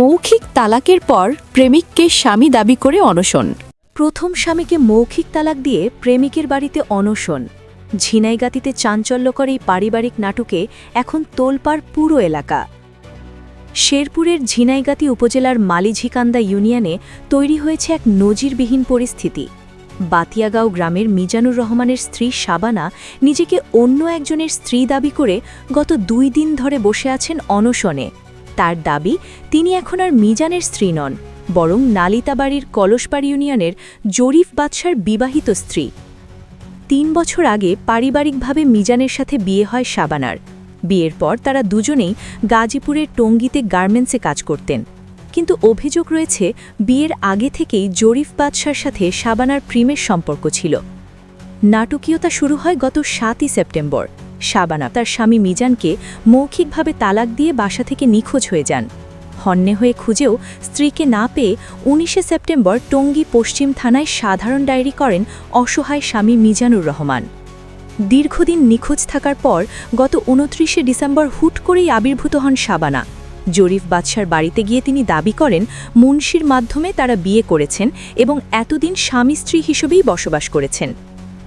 মৌখিক তালাকের পর প্রেমিককে স্বামী দাবি করে অনশন। প্রথম স্বামীকে মৌখিক তালাক দিয়ে প্রেমিকের বাড়িতে অনশন। ঝিনাইগাতিতে চাঞ্চল্যকর এই পারিবারিক নাটকে এখন তোলপাড় পুরো এলাকা। শেরপুরের ঝিনাইগাতি উপজেলার মালিঝিকান্দা ইউনিয়নে তৈরি হয়েছে এক নজিরবিহীন পরিস্থিতি। বাতিয়াগাঁও গ্রামের মিজানুর রহমানের স্ত্রী শাবানা নিজেকে অন্য একজনের স্ত্রী দাবি করে গত দুই দিন ধরে বসে আছেন অনশনে। তার দাবি, তিনি এখন আর মিজানের স্ত্রী নন, বরং নালিতাবাড়ির কলসপাড় ইউনিয়নের জরিফ বাদশার বিবাহিত স্ত্রী। তিন বছর আগে পারিবারিকভাবে মিজানের সাথে বিয়ে হয় শাবানার বিয়ের পর তারা দুজনেই গাজীপুরের টঙ্গিতে গার্মেন্টসে কাজ করতেন। কিন্তু অভিযোগ রয়েছে, বিয়ের আগে থেকেই জরিফ বাদশার সাথে শাবানার প্রেমের সম্পর্ক ছিল। নাটকীয়তা শুরু হয় গত সাতই সেপ্টেম্বর। শাবানা। তার স্বামী মিজানকে মৌখিকভাবে তালাক দিয়ে বাসা থেকে নিখোঁজ হয়ে যান। হন্যে হয়ে খুঁজেও স্ত্রীকে না পেয়ে উনিশে সেপ্টেম্বর টঙ্গী পশ্চিম থানায় সাধারণ ডায়েরি করেন অসহায় স্বামী মিজানুর রহমান। দীর্ঘদিন নিখোঁজ থাকার পর গত উনত্রিশে ডিসেম্বর হুট করেই আবির্ভূত হন শাবানা। জরিফ বাদশার বাড়িতে গিয়ে তিনি দাবি করেন, মুন্সির মাধ্যমে তারা বিয়ে করেছেন এবং এতদিন স্বামী স্ত্রী হিসেবেই বসবাস করেছেন।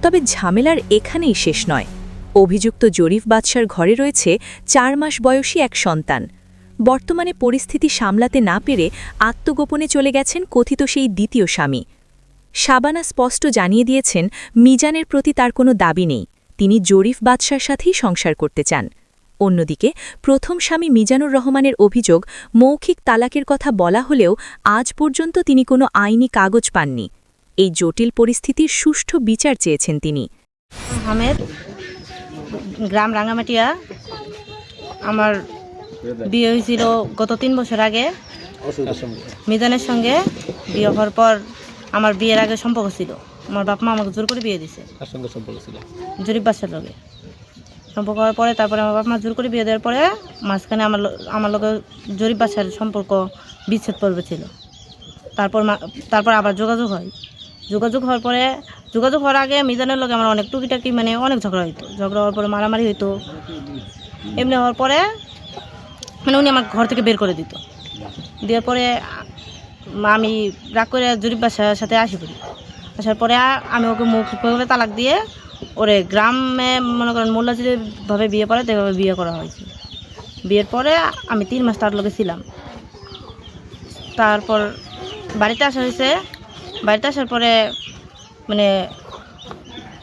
তবে ঝামেলার এখানেই শেষ নয়। অভিযুক্ত জরিফ বাদশার ঘরে রয়েছে চার মাস বয়সী এক সন্তান। বর্তমানে পরিস্থিতি সামলাতে না পেরে আত্মগোপনে চলে গেছেন কথিত সেই দ্বিতীয় স্বামী। শাবানা স্পষ্ট জানিয়ে দিয়েছেন, মিজানের প্রতি তার কোনো দাবি নেই। তিনি জরিফ বাদশার সাথেই সংসার করতে চান। অন্যদিকে, প্রথম স্বামী মিজানুর রহমানের অভিযোগ, মৌখিক তালাকের কথা বলা হলেও আজ পর্যন্ত তিনি কোনো আইনি কাগজ পাননি। এই জটিল পরিস্থিতির সুষ্ঠু বিচার চেয়েছেন তিনি। গ্রাম রাঙামাটিয়া। আমার বিয়ে হয়েছিল গত তিন বছর আগে। মিজানের সঙ্গে বিয়ে হওয়ার পর আমার বিয়ের আগে সম্পর্ক ছিল। আমার বাপ মা আমাকে জোর করে বিয়ে দিছে। জরিপ বাচ্চার লগে। সম্পর্ক হওয়ার পরে তারপরে আমার বাপ মা জোর করে বিয়ে দেওয়ার পরে মাঝখানে আমার আমার লগে জরিপ বাচ্চার সম্পর্ক বিচ্ছেদ পর্বে ছিল। তারপর তারপর আবার যোগাযোগ হয়। যোগাযোগ হওয়ার পরে, যোগাযোগ হওয়ার আগে মিজানের লগে আমার অনেক টুকিটাকি মানে অনেক ঝগড়া হইতো। ঝগড়া হওয়ার পরে মারামারি হইতো। এমনি হওয়ার পরে মানে উনি আমাকে ঘর থেকে বের করে দিত। দেওয়ার পরে আমি রাগ করে জরিপ বাসার সাথে আসি পড়ি আসার পরে আমি ওকে মৌখিকভাবে তালাক দিয়ে ওরে গ্রামে, মনে করেন মোল্লাজিভাবে বিয়ে পড়ে তেভাবে বিয়ে করা হয়েছে। বিয়ের পরে আমি তিন মাস তার লোকে ছিলাম। তারপর বাড়িতে আসা হয়েছে। বাড়িতে আসার পরে মানে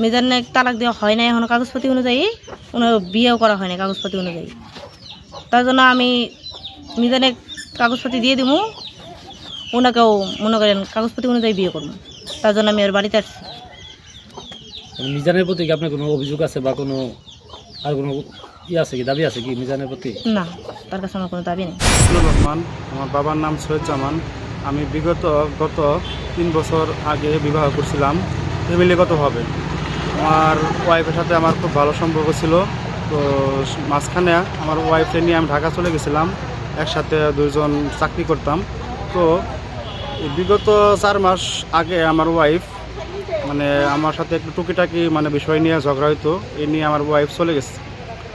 মিজানে তালাক দেওয়া হয় না এখনও কাগজপাতি অনুযায়ী। ওনার বিয়েও করা হয় না কাগজপাতি অনুযায়ী। তার জন্য আমি মিজানে কাগজপাতি দিয়ে দিব ওনাকেও মনে করেন কাগজপাতি অনুযায়ী বিয়ে করব। তার জন্য আমি ওর বাড়িতে আসছি। মানে মিজানের প্রতি কি আপনার কোনো অভিযোগ আছে বা কোনো আর কোনো ই আছে কি দাবি আছে কি মিজানের প্রতি? না তার কাছে আমার কোনো দাবি নেই। রহমান আমার বাবার নাম সৈয়দ জামান। আমি বিগত গত তিন বছর আগে বিবাহ করছিলাম ফ্যামিলিগতভাবে। আমার ওয়াইফের সাথে আমার খুব ভালো সম্পর্ক ছিল। তো মাঝখানে আমার ওয়াইফকে নিয়ে আমি ঢাকা চলে গেছিলাম। একসাথে দুজন চাকরি করতাম। তো বিগত চার মাস আগে আমার ওয়াইফ মানে আমার সাথে একটু টুকিটাকি মানে বিষয় নিয়ে ঝগড়া হইতো। এই নিয়ে আমার ওয়াইফ চলে গেছে।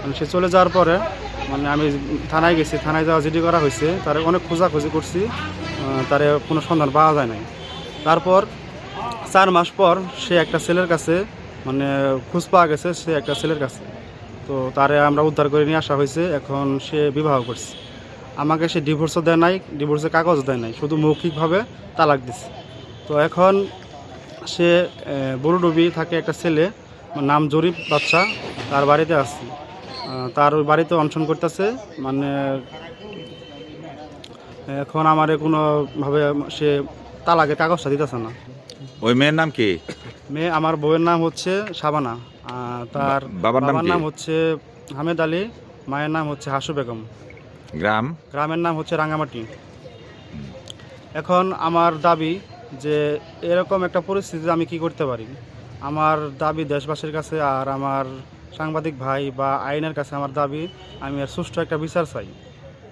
মানে সে চলে যাওয়ার পরে মানে আমি থানায় গেছি। থানায় যাওয়া জিডি করা হয়েছে। তারে অনেক খোঁজাখুঁজি করছি। তারে কোনো সন্ধান পাওয়া যায় নাই। তারপর চার মাস পর সে একটা ছেলের কাছে মানে খোঁজ পাওয়া গেছে সে একটা ছেলের কাছে। তো তারে আমরা উদ্ধার করে নিয়ে আসা হয়েছে, এখন সে বিবাহ করছে। আমাকে সে ডিভোর্সও দেয় নাই ডিভোর্সের কাগজ দেয় নাই, শুধু মৌখিকভাবে তালাক দিছে। তো এখন সে বড়ডুবি থাকে একটা ছেলে, নাম জরিফ বাচ্চা তার বাড়িতে আসছে তার বাড়িতে অনশন করতেছে মানে এখন আমারে কোনোভাবে সে তালাকে কাগজটা দিতেছে না। ওই মেয়ের নাম কি? মেয়ে আমার বউয়ের নাম হচ্ছে শাবানা আহ, তার বাবার নাম নাম হচ্ছে হামেদ আলী মায়ের নাম হচ্ছে হাসু বেগম। গ্রাম? গ্রামের নাম হচ্ছে রাঙামাটি এখন আমার দাবি যে এরকম একটা পরিস্থিতিতে আমি কি করতে পারি? আমার দাবি দেশবাসীর কাছে আর আমার সাংবাদিক ভাই বা আইনের কাছে আমার দাবি আমি সুষ্ঠু একটা বিচার চাই।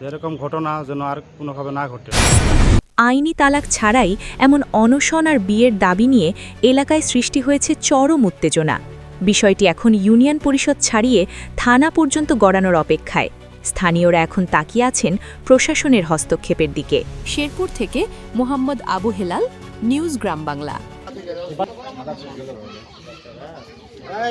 এরকম ঘটনা যেন আর কোনোভাবে না ঘটে। আইনি তালাক ছাড়াই এমন অনশন আর বিয়ের দাবি নিয়ে এলাকায় সৃষ্টি হয়েছে চরম উত্তেজনা। বিষয়টি এখন ইউনিয়ন পরিষদ ছাড়িয়ে থানা পর্যন্ত গড়ানোর অপেক্ষায়। স্থানীয়রা এখন তাকিয়ে আছেন প্রশাসনের হস্তক্ষেপের দিকে। শেরপুর থেকে মোহাম্মদ আবু হেলাল নিউজ গ্রাম বাংলা।